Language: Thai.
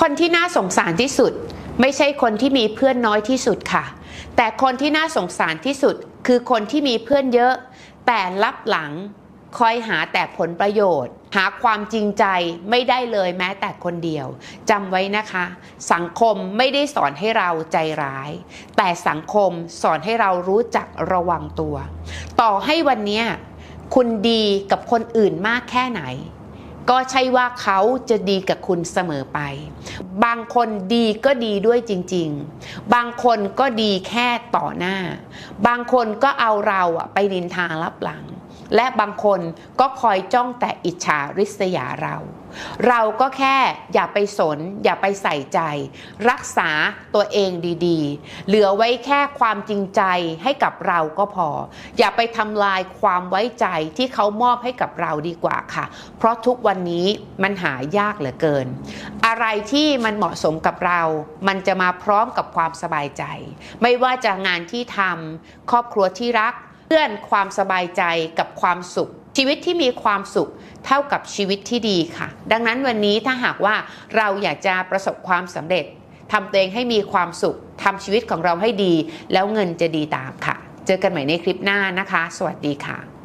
คนที่น่าสงสารที่สุด ไม่ใช่คนที่มีเพื่อนน้อยที่สุดค่ะ แต่คนที่น่าสงสารที่สุด คือคนที่มีเพื่อนเยอะ แต่ลับหลังคอยหาแต่ผลประโยชน์ หาความจริงใจไม่ได้เลยแม้แต่คนเดียวจำไว้นะคะ สังคมไม่ได้สอนให้เราใจร้าย แต่สังคมสอนให้เรารู้จักระวังตัว ต่อให้วันนี้คุณดีกับคนอื่นมากแค่ไหน ก็ใช่ว่าเขาจะดีกับคุณเสมอไป บางคนดีก็ดีด้วยจริง ๆ บางคนก็ดีแค่ต่อหน้า บางคนก็เอาเราอะไปนินทารับหลัง และบางคนก็คอยจ้องแต่อิจฉาริษยาเรา เราก็แค่อย่าไปสน อย่าไปใส่ใจ รักษาตัวเองดีๆ เหลือไว้แค่ความจริงใจให้กับเราก็พอ อย่าไปทำลายความไว้ใจที่เขามอบให้กับเราดีกว่าค่ะ เพราะทุกวันนี้มันหายากเหลือเกิน อะไรที่มันเหมาะสมกับเรา มันจะมาพร้อมกับความสบายใจ ไม่ว่าจะงานที่ทำครอบครัวที่รัก เพื่อนความสบายใจกับความสุข ชีวิตที่มีความสุขเท่ากับชีวิตที่ดีค่ะ ดังนั้นวันนี้ถ้าหากว่าเราอยากจะประสบความสำเร็จทำตัวเองให้มีความสุขทำชีวิตของเราให้ดี แล้วเงินจะดีตามค่ะ เจอกันใหม่ในคลิปหน้านะคะ สวัสดีค่ะ